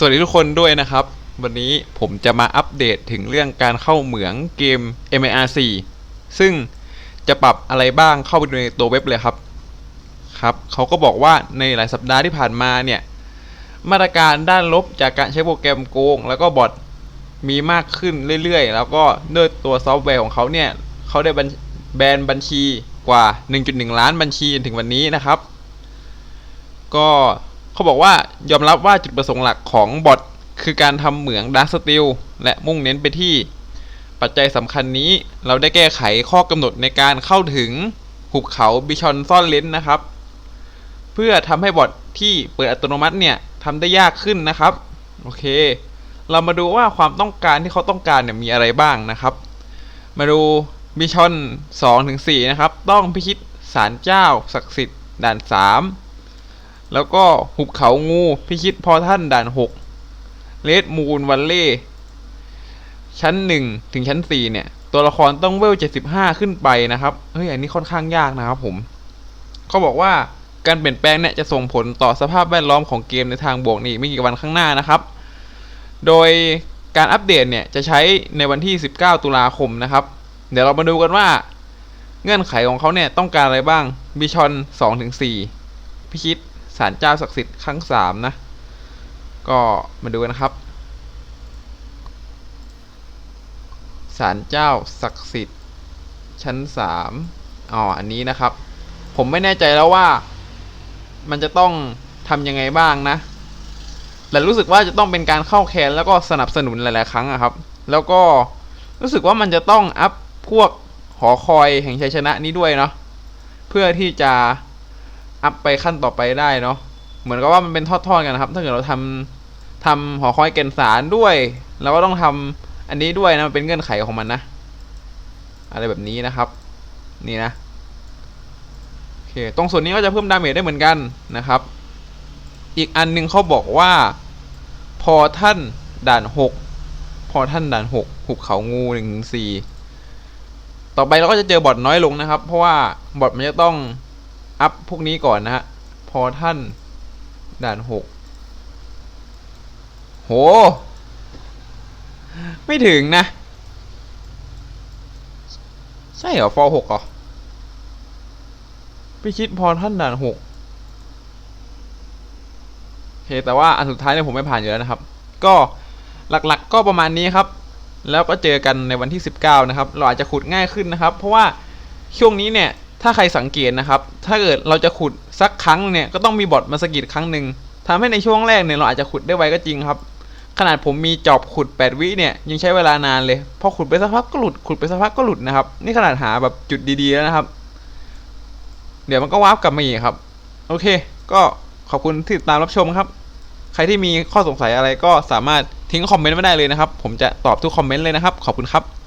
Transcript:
สวัสดีทุกคนด้วยนะครับ วันนี้ผมจะมาอัปเดตถึงเรื่องการเข้าเหมืองเกม MIR4 ซึ่งจะปรับอะไรบ้างเข้าไปดูในตัวเว็บเลยครับครับเขาก็บอกว่าในหลายสัปดาห์ที่ผ่านมาเนี่ย มาตรการด้านลบจากการใช้โปรแกรมโกง แล้วก็บอทมีมากขึ้นเรื่อยๆ แล้วก็ด้วยตัวซอฟต์แวร์ของเขาเนี่ยเขาได้บัญแบนบัญชีกว่า 1.1 ล้านบัญชีจนถึงวันนี้นะครับ ก็ เขาบอกว่ายอมรับว่าจุดประสงค์หลักของบอทคือการทำเหมืองดักสติลและมุ่งเน้นไปที่ ปัจจัยสำคัญนี้เราได้แก้ไขข้อกำหนดในการเข้าถึงหุบเขาบิชอนซ่อนเลนนะครับ เพื่อทำให้บอทที่เปิดอัตโนมัติเนี่ยทำได้ยากขึ้นนะครับ โอเค เรามาดูว่าความต้องการที่เขาต้องการเนี่ยมีอะไรบ้างนะครับ มาดูบิชอน2ถึง4นะครับ ต้องพิชิตศาลเจ้าศักดิ์สิทธิ์ด่าน 3 แล้วก็หุบเขางูพิชิตพอท่านด่าน6เลดมูนวันเล่ชั้น1ถึงชั้น4เนี่ย ตัวละครต้องเวล75ขึ้นไปนะครับ เฮ้ย อันนี้ค่อนข้างยากนะครับผมเขาบอกว่าการเปลี่ยนแปลงเนี่ยจะส่งผลต่อสภาพแวดล้อมของเกมในทางบวกนี่ไม่กี่วันข้างหน้านะครับ โดยการอัปเดตเนี่ยจะใช้ในวันที่ 19 ตุลาคมนะครับ เดี๋ยวเรามาดูกันว่า เงื่อนไขของเขาเนี่ยต้องการอะไรบ้างบิชอน2-4พิชิต ศาลเจ้าศักดิ์สิทธิ์ครั้ง3นะ ก็มาดูกันนะครับศาลเจ้าศักดิ์สิทธิ์ชั้น3อ๋ออันนี้นะครับ ผมไม่แน่ใจแล้วว่า มันจะต้องทำยังไงบ้างนะแต่รู้สึกว่าจะต้องเป็นการเข้าแคนแล้วก็สนับสนุนหลาย ๆ ครั้งอะครับ แล้วก็รู้สึกว่ามันจะต้องอัพพวกหอคอยแห่งชัยชนะนี้ด้วยเนาะเพื่อที่จะ อัพไปขั้นต่อไปได้เนาะเหมือนกับว่ามันเป็นทอดๆกันนะครับ ถ้าเกิดเราทำทำหอคอยแก่นสารด้วยเราก็ต้องทำอันนี้ด้วยนะมันเป็นเงื่อนไขของมันนะ อะไรแบบนี้นะครับ นี่นะโอเคตรงส่วนนี้ก็จะเพิ่มดาเมจได้เหมือนกันนะครับ อีกอันหนึงเขาบอกว่า พอท่านด่านหกพอท่านด่านหกหุบเขางูหนึ่งสี่ต่อไปเราก็จะเจอบอทน้อยลงนะครับ เพราะว่าบอทมันจะต้อง อัพพวกนี้ก่อนนะฮะ พอท่านด่านหกโห ไม่ถึงนะ ใช่เหรอฟอหกเหรอพี่คิดพอท่านด่านหกโอเคแต่ว่าอันสุดท้ายเนี่ยผมไม่ผ่านอยู่แล้วนะครับ ก็หลักๆก็ประมาณนี้ครับ แล้วก็เจอกันในวันที่ 19 นะครับ เราอาจจะขุดง่ายขึ้นนะครับ เพราะว่าช่วงนี้เนี่ย ถ้าใครสังเกตนะครับ ถ้าเกิดเราจะขุดสักครั้งเนี่ยก็ต้องมีบอทมาสกิดครั้งหนึ่งทำให้ในช่วงแรกเนี่ยเราอาจจะขุดได้ไวก็จริงครับ ขนาดผมมีจอบขุด 8 วิเนี่ยยังใช้เวลานานเลย พอขุดไปสักพักก็หลุดขุดไปสักพักก็หลุดนะครับ นี่ขนาดหาแบบจุดดีๆแล้วนะครับ เดี๋ยวมันก็วาร์ปกลับมาอีกครับ โอเค ก็ขอบคุณที่ติดตามรับชมครับ ใครที่มีข้อสงสัยอะไรก็สามารถทิ้งคอมเมนต์ไว้ได้เลยนะครับ ผมจะตอบทุกคอมเมนต์เลยนะครับ ขอบคุณครับ